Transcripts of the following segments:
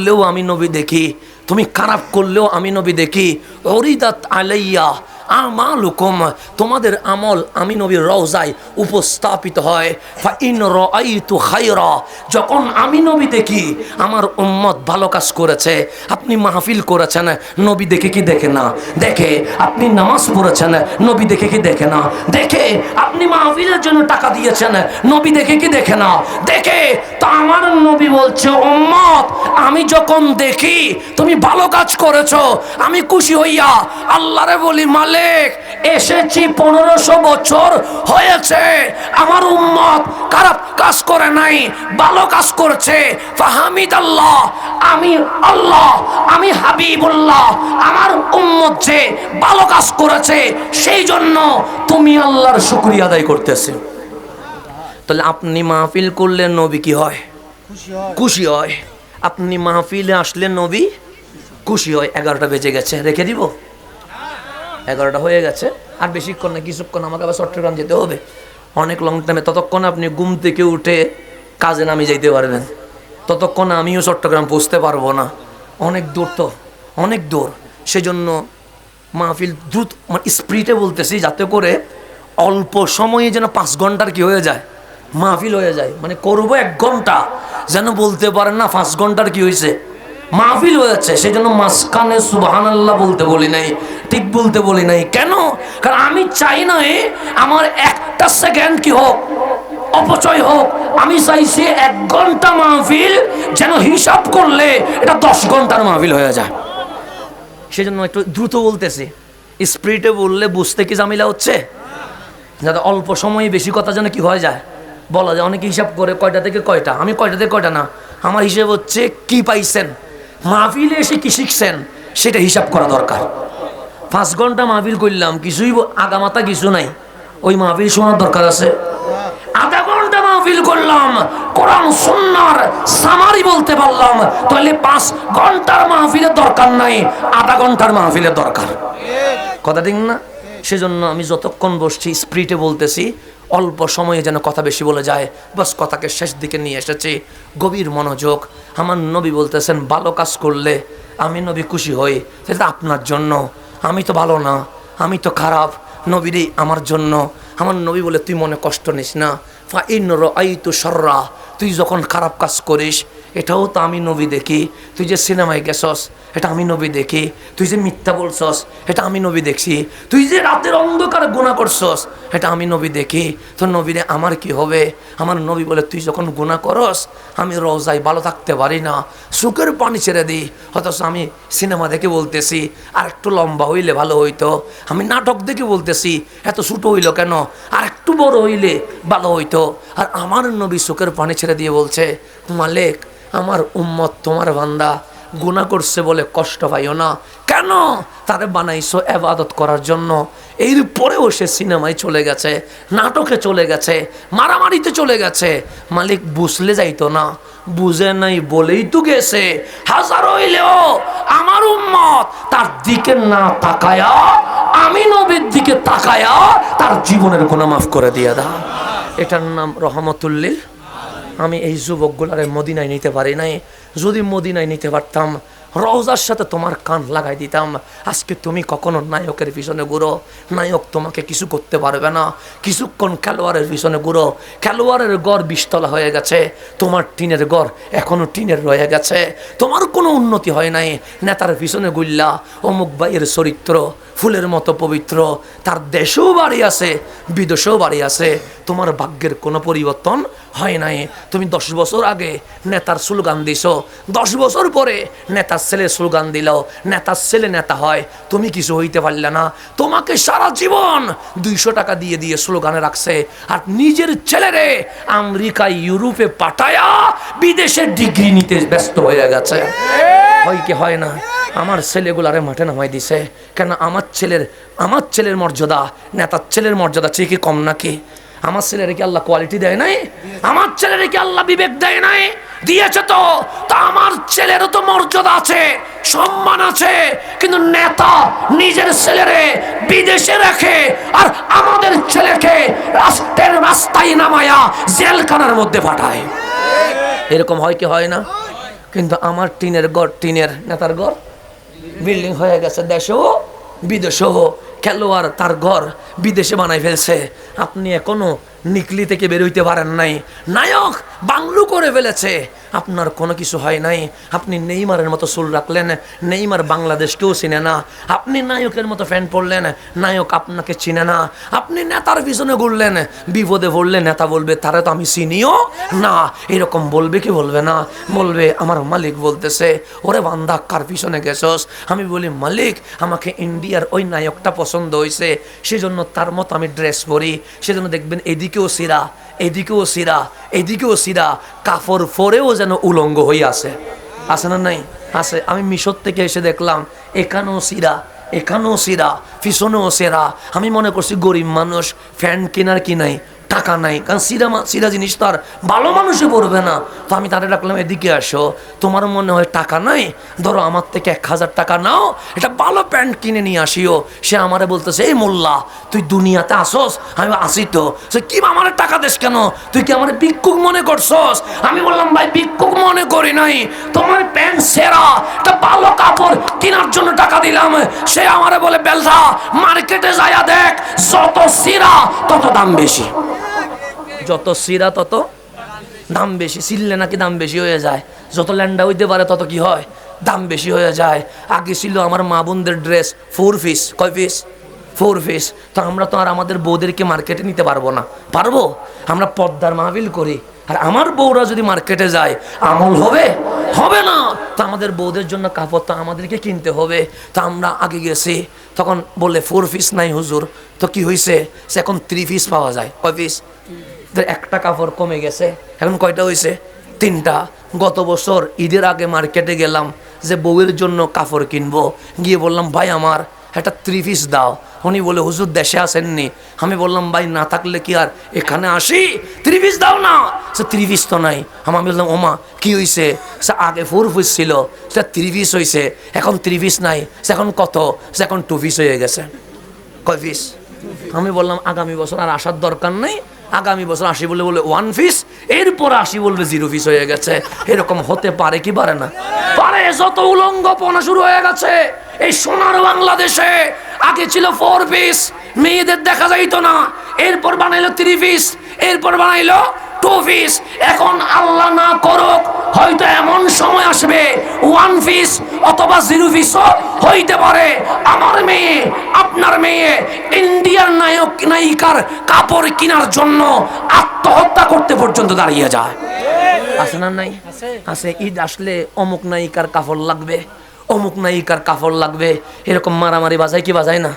করলেও আমি নবী দেখি। তুমি খারাপ করলেও আমি নবী দেখি। অরিদাত আলাইয়া তোমাদের আমল আমি নবীর রওজায় উপস্থাপিত হয়। যখন আমি নবী দেখি, আমার উম্মত ভালো কাজ করেছে, আপনি মাহফিল করেছেন, নবী দেখে কি দেখে না? দেখে আপনি নামাজ পড়েছেন, নবী দেখে কি দেখে না? দেখে আপনি মাহফিলের জন্য টাকা দিয়েছেন, নবী দেখে কি দেখে না? দেখে তা আমার নবী বলছে, উম্মত, আমি যখন দেখি তুমি ভালো কাজ করেছ, আমি খুশি হইয়া আল্লাহরে বলি মালিক এসেছি পনেরোশো বছর হয়েছে। আমার উম্মত খারাপ কাজ করে নাই ভালো কাজ করছে। ফাহামিদ আল্লাহ আমি আল্লাহ আমি হাবিবুল্লাহ। আমার উম্মত যে ভালো কাজ করেছে সেই জন্য তুমি আল্লাহর শুক্রিয়া আদায় করতেছে। তাহলে আপনি মাহফিল করলে নবী কি হয়। খুশি হয়। আপনি মাহফিলে আসলে নবী খুশি হয়। এগারোটা বেজে গেছে রেখে দিব? এগারোটা হয়ে গেছে। আর বেশিক্ষণ না, কিছুক্ষণ আমাকে আবার চট্টগ্রাম যেতে হবে। অনেক লং টাইমে ততক্ষণ আপনি ঘুম থেকে উঠে কাজে নামে যাইতে পারবেন। ততক্ষণ আমিও চট্টগ্রাম পৌঁছতে পারব না। অনেক দূর তো, অনেক দূর। সেজন্য মাহফিল দ্রুত মানে স্পিডে বলতেছি যাতে করে অল্প সময়ে যেন পাঁচ ঘণ্টার কি হয়ে যায়, মাহফিল হয়ে যায়। মানে করব এক ঘণ্টা, যেন বলতে পারেন না পাঁচ ঘণ্টার কি হয়েছে মাহফিল হয়েছে সেই জন্য মাঝখানে সুবাহান আল্লাহ বলতে বলি নাই, ঠিক বলতে বলি নাই। কেন? কারণ আমি চাই না এ আমার একটা সেকেন্ড কি হোক, অপচয় হোক। আমি চাইছি এক ঘণ্টা মাহফিল যেন হিসাব করলে এটা দশ ঘণ্টার মাহফিল হয়ে যায়। সেজন্য একটু দ্রুত বলতেছি স্পিরিটে বললে বুঝতে কি ঝামেলা হচ্ছে? যাতে অল্প সময়ে বেশি কথা যেন কি হয়ে যায়। বলা যায়, অনেকে হিসাব করে কয়টা থেকে কয়টা? আমি কয়টা থেকে কয়টা না? আমার হিসেব হচ্ছে কি পাইছেন? মাহফিলে এসে কি শিখছেন? সেটা হিসাব করা দরকার। পাঁচ ঘণ্টা মাহফিল করলাম কিছুই আগামাতা কিছু নাই। ওই মাহফিল শোনার দরকার আছে। আধা ঘণ্টা মাহফিল করলাম কোরআন সুন্নার সামারি বলতে পারলাম। তাহলে পাঁচ ঘণ্টার মাহফিলের দরকার নাই আধা ঘণ্টার মাহফিলের দরকার। কথা ঠিক না? সেজন্য আমি যতক্ষণ বসছি স্প্রিটে বলতেছি অল্প সময়ে যেন কথা বেশি বলে যায়। বাস কথাকে শেষ দিকে নিয়ে এসেছি। গভীর মনোযোগ। আমার নবী বলতেছেন, ভালো কাজ করলে আমি নবী খুশি হই। সেটা আপনার জন্য। আমি তো ভালো না। আমি তো খারাপ। নবীরই আমার জন্য। আমার নবী বলে, তুই মনে কষ্ট নিস না। ফা ইন আই তু সর্রা তুই যখন খারাপ কাজ করিস এটাও তো আমি নবী দেখি। তুই যে সিনেমায় গেছস, এটা আমি নবী দেখি। তুই যে মিথ্যা বলছস, এটা আমি নবী দেখছি। তুই যে রাতের অন্ধকারে গুণা করছস, এটা আমি নবী দেখি। তো নবীরে আমার কি হবে? আমার নবী বলে, তুই যখন গুণা করস, আমি রোজায় ভালো থাকতে পারি না। সুখের পানি ছেড়ে দিই অথচ আমি সিনেমা দেখে বলতেছি, আর একটু লম্বা হইলে ভালো হইতো। আমি নাটক দেখে বলতেছি, এত ছোটো হইল কেন? আর একটু বড় হইলে ভালো হইতো। আর আমার নবী সুখের পানি ছেড়ে দিয়ে বলছে, মালিক আমার উম্মত তোমার বান্দা গুণা করছে বলে কষ্ট পাইও না। কেন? তারে বানাইছো এবাদত করার জন্য। এর পরেও সে সিনেমায় চলে গেছে, নাটকে চলে গেছে, মারামারিতে চলে গেছে। মালিক বুঝলে যাইতো না, বুঝে নাই বলেই তো গেছে, হাজার হইলেও আমার উম্মত তার দিকে না তাকায়া, আমি নবীর দিকে তাকায়া তার জীবনের গুণা মাফ করে দিয়ে দাও। এটার নাম রহমতুল্লিল আমি এই যুবকগুলারে মদিনায় নিতে পারি নাই। যদি মদিনায় নিতে পারতাম, রওজার সাথে তোমার কান লাগাই দিতাম। আজকে তুমি কখনো নায়কের পিছনে ঘুরো? নায়ক তোমাকে কিছু করতে পারবে না। কিছুক্ষণ খেলোয়াড়ের পিছনে ঘুরো। খেলোয়াড়ের গড় বিস্তলা হয়ে গেছে। তোমার টিনের গড় এখনও টিনের রয়ে গেছে। তোমার কোনো উন্নতি হয় নাই। নেতার পিছনে গুল্লা অমুক ভাইয়ের চরিত্র ফুলের মতো পবিত্র। তার দেশেও বাড়ি আছে বিদেশেও বাড়ি আছে। তোমার ভাগ্যের কোনো পরিবর্তন হয় নাই। তুমি দশ বছর আগে নেতার স্লোগান দিছ। দশ বছর পরে নেতার ছেলে স্লোগান দিল। নেতার ছেলে নেতা হয়। তুমি কিছু হইতে পারলে না। তোমাকে সারা জীবন দুইশো টাকা দিয়ে দিয়ে স্লোগানে রাখছে। আর নিজের ছেলেরে আমেরিকা ইউরোপে পাঠায়া বিদেশে ডিগ্রি নিতে ব্যস্ত হয়ে গেছে। হয় কি হয় না? আমার ছেলেগুলারে মাঠে নামাই দিছে। কেন আমার ছেলের আমার ছেলের মর্যাদা, নেতার ছেলের মর্যাদা চেয়ে কি কম নাকি? আমার ছেলের কি আল্লাহ কোয়ালিটি দেয় নাই? আমার ছেলের কি আল্লাহ বিবেক দেয় নাই? দিয়েছে তো, তা আমার ছেলেরও তো মর্যাদা আছে, সম্মান আছে, কিন্তু নেতা নিজের ছেলেরে বিদেশে রেখে আর আমাদের ছেলেকে রাষ্ট্রের রাস্তায় নামায়া জেলখানার মধ্যে পাঠায়। এরকম হয় কি হয় না? কিন্তু আমার টিনের গড় টিনের নেতার ঘর বিল্ডিং হয়ে গেছে, দেশেও, বিদেশেও খেলোয়াড় তার ঘর বিদেশে বানাই ফেলছে। আপনি এখনও নিকলি থেকে বেরোইতে পারেন নাই। নায়ক বাংলু করে ফেলেছে। আপনার কোনো কিছু হয় নাই। আপনি নেইমারের মতো চুল রাখলেন, নেইমার বাংলাদেশকেও চিনে না। আপনি নায়কের মতো ফ্যান পড়লেন, নায়ক আপনাকে চিনে না। আপনি নেতার পিছনে ঘুরলেন, বিপদে পড়লে নেতা বলবে, তারা তো আমি চিনিও না। এরকম বলবে কি বলবে না? বলবে, আমার মালিক বলতেছে, ওরে বান্দা, কার পিছনে গেছস? আমি বলি, মালিক, আমাকে ইন্ডিয়ার ওই নায়কটা পছন্দ হয়েছে সেজন্য তার মতো আমি ড্রেস পরি। সেজন্য দেখবেন এদিকেও সিরা এদিকেও সিরা এদিকেও সিরা কাপড় পরেও যেন উলঙ্গ হয়ে আছে। আছে না নাই? আছে। আমি মিশর থেকে এসে দেখলাম, এখানেও সিরা এখানেও সিরা, পিছনেও সেরা। আমি মনে করছি গরিব মানুষ, ফ্যান কেনার কি নাই? টাকা নাই, কারণ সিরা সিরা জিনিস তো আর ভালো মানুষে পড়বে না। তো আমি তাদের ডাকলাম, এদিকে আসো, তোমার মনে হয় টাকা নাই? ধরো আমার থেকে এক হাজার টাকা নাও এটা ভালো প্যান্ট কিনে নিয়ে আসিও। সে আমারে বলতেছে, এই মোল্লা, তুই দুনিয়াতে আসোস? আমি আসি তো। সে, কি আমার টাকা দেশ কেন? তুই কি আমার ভিক্ষুক মনে করছস? আমি বললাম, ভাই, ভিক্ষুক মনে করি নাই। তোমার প্যান্ট সেরা, একটা ভালো কাপড় কেনার জন্য টাকা দিলাম। সে আমারে বলে, বেলদা, মার্কেটে যায়া দেখ, যত সিরা, তত দাম বেশি। যত সিরা, তত দাম বেশি। সিললে নাকি দাম বেশি হয়ে যায়। যত ল্যান্ডা হইতে পারে, তত কি হয়? দাম বেশি হয়ে যায়। আগে ছিল আমার মা বোনদের ড্রেস ফোর পিস কয় পিস ফোর পিস তো আমরা তো আর আমাদের বউদেরকে মার্কেটে নিতে পারব না। পারব? আমরা পদ্মার মাহবিল করি। আর আমার বউরা যদি মার্কেটে যায়, আমল হবে? হবে না। তো আমাদের বউদের জন্য কাপড় তো আমাদেরকে কিনতে হবে। তো আমরা আগে গেছি। তখন বলে ফোর পিস নাই হুজুর। তো কি হয়েছে সে এখন থ্রি পিস পাওয়া যায়। কয় পিস একটা কাপড় কমে গেছে, এখন কয়টা হয়েছে তিনটা। গত বছর ঈদের আগে মার্কেটে গেলাম যে বউয়ের জন্য কাপড় কিনবো। গিয়ে বললাম, ভাই আমার, একটা থ্রি পিস দাও। উনি বলে, হুজুর, দেশে আসেননি। আমি বললাম, ভাই, না থাকলে কি আর এখানে আসি? থ্রি পিস দাও না। সে থ্রি পিস তো নাই। আমার বললাম, ওমা, কি হয়েছে সে আগে ফোর পিস ছিল, সে থ্রি পিস হয়েছে এখন থ্রি পিস নাই, সে এখন কত? সে এখন টু পিস হয়ে গেছে। কয় পিস আমি বললাম, আগামী বছর আর আসার দরকার নেই আগামী বছর আসি বলে বলে ওয়ান ফিস এরপর আসি বলবে জিরো ফিস হয়ে গেছে। এরকম হতে পারে কি পারে না? পারে যত উলঙ্গপনা শুরু হয়ে গেছে। এই সোনার বাংলাদেশে আগে ছিল ফোর পিস মেয়েদের দেখা যাইতো না। এরপর বানাইলো থ্রি পিস এরপর বানাইলো টু পিস এখন আল্লাহ না করুক হয়তো এমন সময় আসবে ওয়ান পিস অথবা জিরো পিসও হইতে পারে। আমার মেয়ে, আপনার মেয়ে ইন্ডিয়ার নায়ক, নায়িকার কাপড় কেনার জন্য আত্মহত্যা করতে পর্যন্ত দাঁড়িয়ে যায়। আছে না নাই? আছে, ঈদ আসলে অমুক নায়িকার কাপড় লাগবে, অমুক নায়িকার কাপড় লাগবে। এরকম মারামারি বাজায় কি বাজায় না?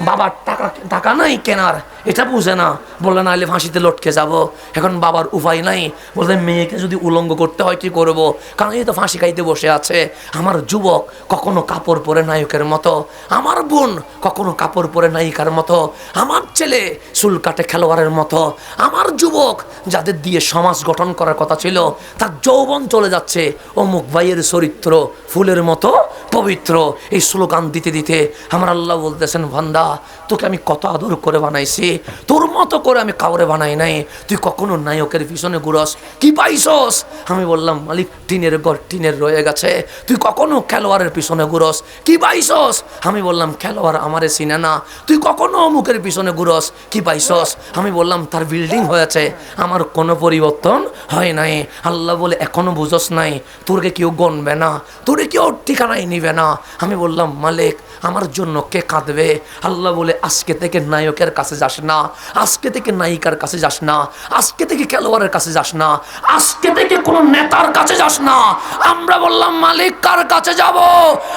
বাবার টাকা টাকা নাই কেনার, এটা বুঝে না। বললে নাহলে ফাঁসিতে লটকে যাব। এখন বাবার উপায় নাই। বলতে মেয়েকে যদি উলঙ্গ করতে হয়, কি করব? কারণ এই তো ফাঁসি খাইতে বসে আছে। আমার যুবক কখনো কাপড় পরে নায়কের মতো। আমার বোন কখনো কাপড় পরে নায়িকার মতো। আমার ছেলে চুল কাটে খেলোয়াড়ের মতো। আমার যুবক যাদের দিয়ে সমাজ গঠন করার কথা ছিল, তার যৌবন চলে যাচ্ছে। অমুক ভাইয়ের চরিত্র ফুলের মতো পবিত্র এই স্লোগান দিতে দিতে আমার আল্লাহ বলতেছেন ভান্দা তোকে আমি কত আদর করে বানাইছি, তোর মতো করে আমি কাউরে বানাই নাই। তুই কখনো নায়কের পিছনে ঘুরস? কি পাইছস? আমি বললাম, মালিক, টিনের ঘর টিনের রয়ে গেছে। তুই কখনো খেলোয়াড়ের পিছনে ঘুরস? কি পাইছস? আমি বললাম, খেলোয়াড় আমারে চিনে না। তুই কখনো অমুকের পিছনে ঘুরস? কি পাইছস? আমি বললাম, তার বিল্ডিং হয়েছে। আমার কোনো পরিবর্তন হয় নাই। আল্লাহ বলে, এখনও বুঝস নাই। তোরকে কেউ গণবে না। তোরে কেউ ঠিকানায় নিবে না। আমি বললাম, মালিক, আমার জন্য কে কাঁদবে? আল্লাহ বলে, আজকে থেকে নায়কের কাছে যাস না। আজকে থেকে নায়িকার কাছে যাস না। আজকে থেকে খেলোয়াড়ের কাছে যাস না। আজকে থেকে কোন নেতার কাছে যাস না। আমরা বললাম, মালিক, কার কাছে যাব?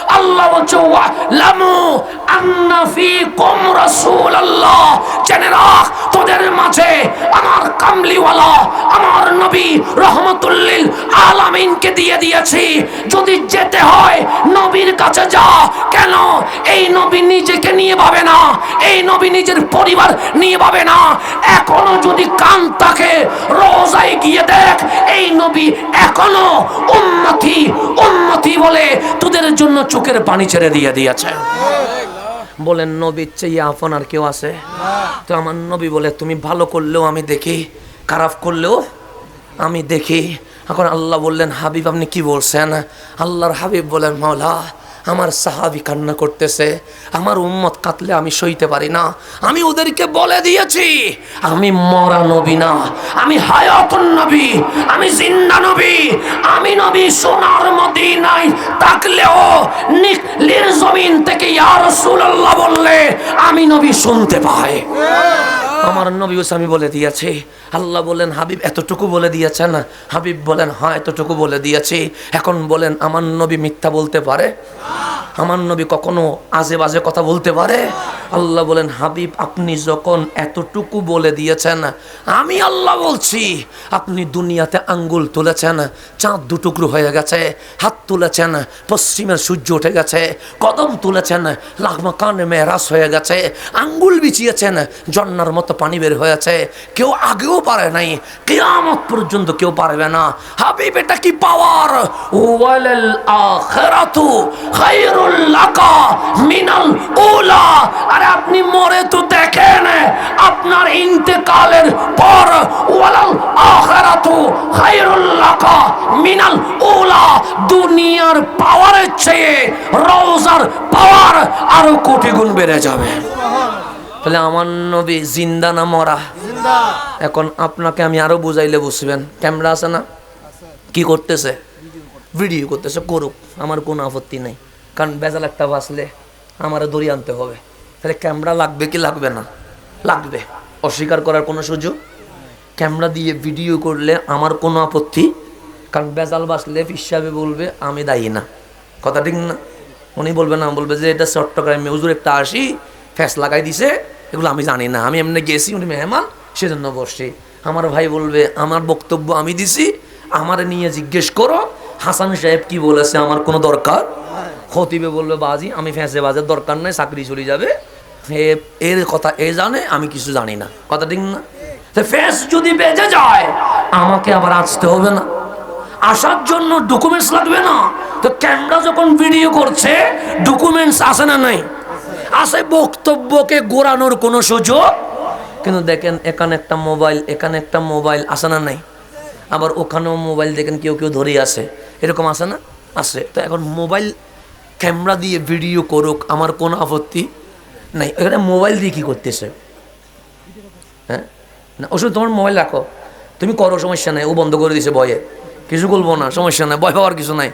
আল্লাহ বলছে লামু আন্না ফিকুম রাসূলুল্লাহ। জেনে রাখ তোদের মাঝে আমার কামলিওয়ালা, আমার নবী রহমতুল্লিল আলামিনকে দিয়ে দিয়েছি। যদি যেতে হয় নবীর কাছে যা, কেন এই নবী নিজেকে নিয়ে ভাবে না, এই নবী নিজের পরিবার নিয়ে ভাবে না। এখনও যদি কান থাকে রোজায় গিয়ে দেখ, এই নবী এখনও উন্নতি উন্নতি বলে তোদের জন্য চোখের পানি ছেড়ে দিয়ে দিয়েছে। বলেন, নবীর চেয়ে আপন আর কেউ আছে? তো আমার নবী বলে, তুমি ভালো করলেও আমি দেখি, খারাপ করলেও আমি দেখি। এখন আল্লাহ বললেন, হাবিব, আপনি কি বলছেন? আল্লাহর হাবিব বলেন, মাওলা আমার সাহাবি কান্না করতেছে, আমার উম্মত কাতলে আমি সইতে পারি না। আমি ওদেরকে বলে দিয়েছি, আমি মরা নবী না, আমি হায়াতুন নবী, আমি জিন্দা নবী, আমি নবী সোনার মদিনায় থাকলেও নিকলির জমিন থেকে ইয়া রাসূলুল্লাহ বললে, আমি নবী শুনতে পাই। আমার নবী আমি বলে দিয়েছি। আল্লাহ বলেন, হাবিব, এতটুকু বলে দিয়েছেন হাবিব বলেন হ্যাঁ এতটুকু বলে দিয়েছি। এখন বলেন, আমার নবী মিথ্যা বলতে পারে? আমার নবী কখনো আজে বাজে কথা বলতে পারে? আল্লাহ বলেন, হাবিব, আপনি যখন এতটুকু বলে দিয়েছেন, আমি আল্লাহ বলছি, আপনি দুনিয়াতে আঙ্গুল তুলেছেন, চাঁদ দুটুকরো হয়ে গেছে, হাত তুলেছেন, পশ্চিমের সূর্য উঠে গেছে, কদম তুলেছেন লাখমা কান মেহরাস হয়ে গেছে, আঙ্গুল বিছিয়েছেন, জন্নার মতো পানি বের হয়েছে। কেউ আগেও পারে নাই, কেয়ামত পর্যন্ত কেউ পারবে না। হাবিব, এটা কি পাওয়ার ওয়ালাল আখিরাতু খায়রুল লাকা মিনাল উলা। আরে আপনি মরে তো দেখেন, আপনার ইন্তেকালের পর ওয়ালাল আখিরাতু খায়রুল লাকা মিনাল উলা। দুনিয়ার পাওয়ারের চেয়ে রওজার পাওয়ার আরও কোটি গুণ বেড়ে যাবে। তাহলে আমার নবী জিন্দা না মরা? এখন আপনাকে আমি আরও বুঝাইলে বুঝবেন। ক্যামেরা আছে না? কি করতেছে? ভিডিও করতেছে করুক। আমার কোনো আপত্তি নেই। কারণ বেজাল একটা বাঁচলে আমার দড়ি আনতে হবে। তাহলে ক্যামেরা লাগবে কি লাগবে না? লাগবে। অস্বীকার করার কোনো সুযোগ ক্যামেরা দিয়ে ভিডিও করলে আমার কোনো আপত্তি? কারণ বেজাল বাঁচলে হিসাবে বলবে আমি দায়ী না। কথা ঠিক না? উনি বলবে না বলবে যে এটা চট্টগ্রামে। হুজুর একটা আসি ফ্যাস লাগাই দিছে এগুলো আমি জানি না। আমি এমনি গেছি, উনি মেহমান, সেজন্য বসছি। আমার ভাই বলবে, আমার বক্তব্য আমি দিছি, আমার নিয়ে জিজ্ঞেস করো, হাসান সাহেব কি বলেছে আমার কোনো দরকার? খতিবে বলবে, বাজি, আমি ফ্যাঁসে বাজের দরকার নেই, চাকরি চলে যাবে। এর কথা এ জানে, আমি কিছু জানি না। কথা ঠিক না? তো ফ্যাঁস যদি বেজে যায়, আমাকে আবার আসতে হবে না। আসার জন্য ডকুমেন্টস লাগবে না। তো ক্যামেরা যখন ভিডিও করছে ডকুমেন্টস আসে না নাই। আসে বক্তব্যকে গোড়ানোর কোনো সুযোগ? কিন্তু দেখেন, এখানে একটা মোবাইল, এখানে একটা মোবাইল আসে না নাই? আবার ওখানেও মোবাইল দেখেন কেউ কেউ ধরে আসে এরকম আসে না? আসে তো এখন মোবাইল ক্যামেরা দিয়ে ভিডিও করুক, আমার কোনো আপত্তি নাই। এখানে মোবাইল দিয়ে কি করতেছে? হ্যাঁ? না, ওষুধ তোমার মোবাইল রাখো। তুমি করো, সমস্যা নাই। ও বন্ধ করে দিছে ভয়ে। কিছু বলব না, সমস্যা নাই। ভয় পাওয়ার কিছু নাই।